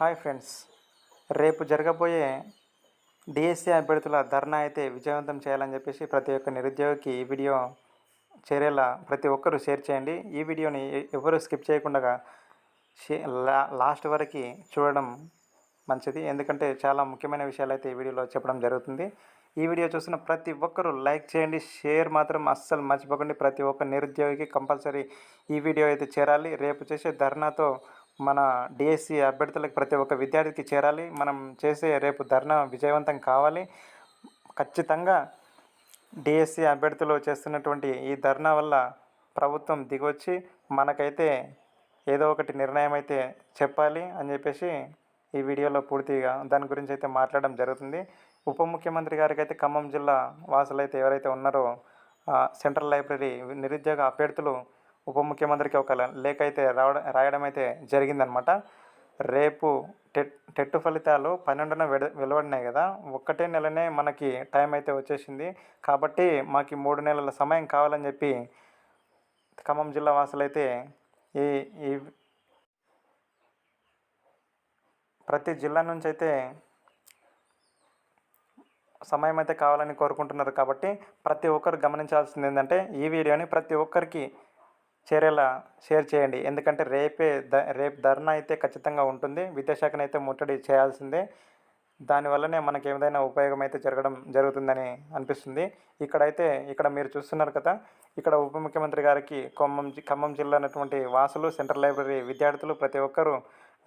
Hi friends. రేపు జరగబోయే DSC అభ్యర్థుల ధర్నా అయితే విజయవంతం చేయాలని చెప్పేసి ప్రతి ఒక్క నిరుద్యోగికి ఈ వీడియో చేరేలా ప్రతి ఒక్కరూ షేర్ చేయండి. ఈ వీడియోని ఎవరు స్కిప్ చేయకుండా షే- లా లాస్ట్ వరకు చూడడం మంచిది. ఎందుకంటే చాలా ముఖ్యమైన విషయాలు అయితే ఈ వీడియోలో చెప్పడం జరుగుతుంది. ఈ వీడియో చూసిన ప్రతి ఒక్కరూ లైక్ చేయండి. షేర్ మాత్రం అస్సలు మర్చిపోకండి. ప్రతి ఒక్క నిరుద్యోగికి కంపల్సరీ ఈ వీడియో అయితే చేరాలి. రేపు చేసే ధర్నాతో మన డిఎస్సి అభ్యర్థులకు ప్రతి ఒక్క విద్యార్థికి చేరాలి. మనం చేసే రేపు ధర్నా విజయవంతం కావాలి. ఖచ్చితంగా డిఎస్సి అభ్యర్థులు చేస్తున్నటువంటి ఈ ధర్నా వల్ల ప్రభుత్వం దిగొచ్చి మనకైతే ఏదో ఒకటి నిర్ణయం అయితే చెప్పాలి అని చెప్పేసి ఈ వీడియోలో పూర్తిగా దాని గురించి అయితే మాట్లాడడం జరుగుతుంది. ఉప ముఖ్యమంత్రి గారికి అయితే ఖమ్మం జిల్లా వాసులైతే ఎవరైతే ఉన్నారో సెంట్రల్ లైబ్రరీ నిరుద్యోగ అభ్యర్థులు ఉప ముఖ్యమంత్రికి ఒక లేఖ అయితే రావడం రాయడం అయితే జరిగిందనమాట రేపు టెట్ టెట్ ఫలితాలు పన్నెండున వెడ వెలువడినాయి కదా. ఒక్కటే నెలనే మనకి టైం అయితే వచ్చేసింది. కాబట్టి మాకు మూడు నెలల సమయం కావాలని చెప్పి ఖమ్మం జిల్లా వాసులైతే ఈ ఈ ప్రతి జిల్లా నుంచి అయితే సమయం అయితే కావాలని కోరుకుంటున్నారు. కాబట్టి ప్రతి ఒక్కరు గమనించాల్సింది ఏంటంటే ఈ వీడియోని ప్రతి ఒక్కరికి చేరేలా షేర్ చేయండి. ఎందుకంటే రేపే ద రేపు ధర్నా అయితే ఖచ్చితంగా ఉంటుంది. విద్యాశాఖను అయితే ముట్టడి చేయాల్సిందే. దానివల్లనే మనకి ఏదైనా ఉపయోగం అయితే జరగడం జరుగుతుందని అనిపిస్తుంది. ఇక్కడైతే ఇక్కడ మీరు చూస్తున్నారు కదా ఇక్కడ ఉప ముఖ్యమంత్రి గారికి ఖమ్మం ఖమ్మం జిల్లా అన్నటువంటి వాసులు సెంట్రల్ లైబ్రరీ విద్యార్థులు ప్రతి ఒక్కరూ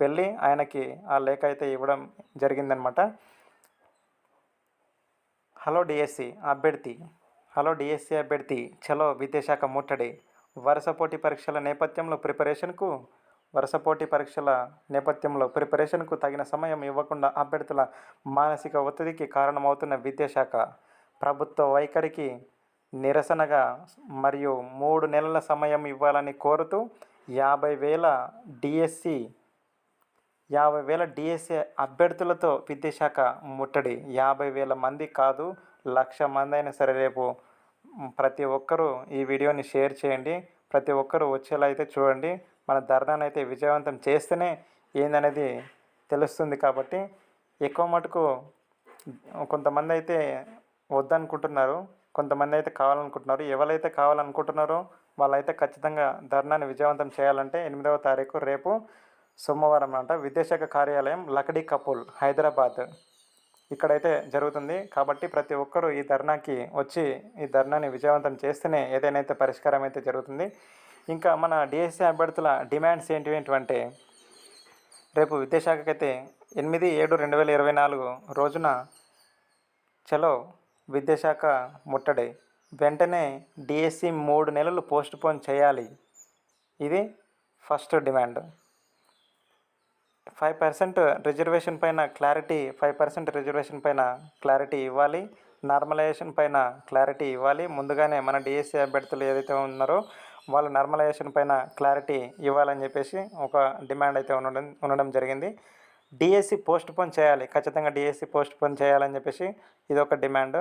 వెళ్ళి ఆయనకి ఆ లేఖ అయితే ఇవ్వడం జరిగిందనమాట. హలో డిఎస్సి అభ్యర్థి హలో డిఎస్సి అభ్యర్థి చలో విద్యాశాఖ ముట్టడి. వరుస పోటీ పరీక్షల నేపథ్యంలో ప్రిపరేషన్కు వరుస పోటీ పరీక్షల నేపథ్యంలో ప్రిపరేషన్కు తగిన సమయం ఇవ్వకుండా అభ్యర్థుల మానసిక ఒత్తిడికి కారణమవుతున్న విద్యాశాఖ ప్రభుత్వ వైఖరికి నిరసనగా మరియు మూడు నెలల సమయం ఇవ్వాలని కోరుతూ యాభై వేల డిఎస్సి యాభై వేల డిఎస్సి అభ్యర్థులతో విద్యాశాఖ ముట్టడి. యాభై వేల మంది కాదు లక్ష మంది అయినా సరే రేపు ప్రతి ఒక్కరూ ఈ వీడియోని షేర్ చేయండి. ప్రతి ఒక్కరూ వచ్చేలా అయితే చూడండి. మన ధర్నాన్ని అయితే విజయవంతం చేస్తేనే ఏందనేది తెలుస్తుంది కాబట్టి ఎక్కువ మటుకు కొంతమంది అయితే వద్దనుకుంటున్నారు. కొంతమంది అయితే కావాలనుకుంటున్నారు. ఎవరైతే కావాలనుకుంటున్నారో వాళ్ళైతే ఖచ్చితంగా ధర్నాన్ని విజయవంతం చేయాలంటే ఎనిమిదవ తారీఖు రేపు సోమవారం అంట విదేశాఖ కార్యాలయం లకడీ కపూల్ హైదరాబాద్. ఇక్కడైతే జరుగుతుంది. కాబట్టి ప్రతి ఒక్కరూ ఈ ధర్నాకి వచ్చి ఈ ధర్నాని విజయవంతం చేస్తేనే ఏదైనా అయితే పరిష్కారం అయితే జరుగుతుంది. ఇంకా మన డిఎస్సీ అభ్యర్థుల డిమాండ్స్ ఏంటివి ఏంటంటే రేపు విద్యాశాఖకైతే ఎనిమిది ఏడు రెండు వేల ఇరవై నాలుగు రోజున చలో విద్యాశాఖ ముట్టడి. వెంటనే డిఎస్సి మూడు నెలలు పోస్ట్ పోన్ చేయాలి. ఇది first demand. Five percent reservation పైన క్లారిటీ ఫైవ్ పర్సెంట్ రిజర్వేషన్ పైన క్లారిటీ ఇవ్వాలి. నార్మలైజేషన్ పైన క్లారిటీ ఇవ్వాలి. ముందుగానే మన డిఎస్సి అభ్యర్థులు ఏదైతే ఉన్నారో వాళ్ళ నార్మలైజేషన్ పైన క్లారిటీ ఇవ్వాలని చెప్పేసి ఒక డిమాండ్ అయితే ఉండడం ఉండడం జరిగింది. డిఎస్సి పోస్ట్ పోన్ చేయాలి. ఖచ్చితంగా డిఎస్సి పోస్ట్ పోన్ చేయాలని చెప్పేసి ఇది ఒక డిమాండ్.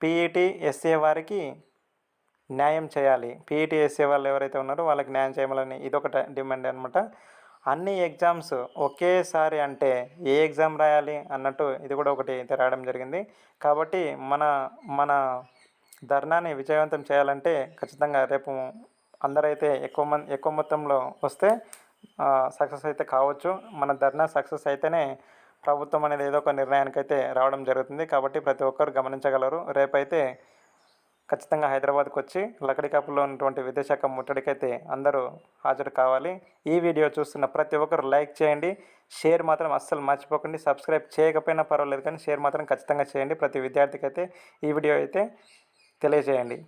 పీఈటీ ఎస్ఏ వారికి న్యాయం చేయాలి. పీఈటీ ఎస్ఏ వాళ్ళు ఎవరైతే ఉన్నారో వాళ్ళకి న్యాయం చేయాలని ఇదొక డిమాండ్ అనమాట అన్ని ఎగ్జామ్స్ ఒకేసారి అంటే ఏ ఎగ్జామ్ రాయాలి అన్నట్టు ఇది కూడా ఒకటి అయితే రాయడం జరిగింది. కాబట్టి మన మన ధర్నాని విజయవంతం చేయాలంటే ఖచ్చితంగా రేపు అందరైతే ఎక్కువ మంది ఎక్కువ మొత్తంలో వస్తే సక్సెస్ అయితే కావచ్చు. మన ధర్నా సక్సెస్ అయితేనే ప్రభుత్వం అనేది ఏదో ఒక నిర్ణయానికి అయితే రావడం జరుగుతుంది. కాబట్టి ప్రతి ఒక్కరు గమనించగలరు. రేపైతే ఖచ్చితంగా హైదరాబాద్కి వచ్చి లకడి కప్పులో ఉన్నటువంటి విద్యాశాఖ ముట్టడికైతే అందరూ హాజరు కావాలి. ఈ వీడియో చూస్తున్న ప్రతి ఒక్కరు లైక్ చేయండి. షేర్ మాత్రం అస్సలు మర్చిపోకండి. సబ్స్క్రైబ్ చేయకపోయినా పర్వాలేదు కానీ షేర్ మాత్రం ఖచ్చితంగా చేయండి. ప్రతి విద్యార్థికి అయితే ఈ వీడియో అయితే తెలియజేయండి.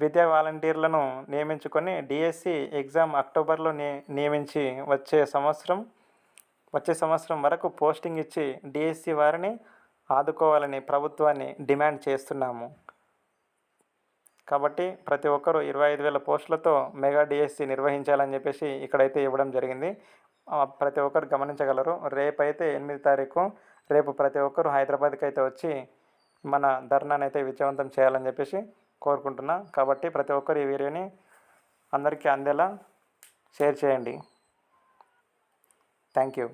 విద్యా వాలంటీర్లను నియమించుకొని డిఎస్సి ఎగ్జామ్ అక్టోబర్లో ని నియమించి వచ్చే సంవత్సరం వచ్చే సంవత్సరం వరకు పోస్టింగ్ ఇచ్చి డిఎస్సి వారిని ఆదుకోవాలని ప్రభుత్వాన్ని డిమాండ్ చేస్తున్నాము. కాబట్టి ప్రతి ఒక్కరూ ఇరవై ఐదు వేల పోస్టులతో మెగా డిఎస్సి నిర్వహించాలని చెప్పేసి ఇక్కడైతే ఇవ్వడం జరిగింది. ప్రతి ఒక్కరు గమనించగలరు. రేపైతే ఎనిమిది తారీఖు రేపు ప్రతి ఒక్కరు హైదరాబాద్కి అయితే వచ్చి మన ధర్నాన్ని అయితే విజయవంతం చేయాలని చెప్పేసి కోరుకుంటున్నా. కాబట్టి ప్రతి ఒక్కరు ఈ వీడియోని అందరికీ అందేలా షేర్ చేయండి. Thank you.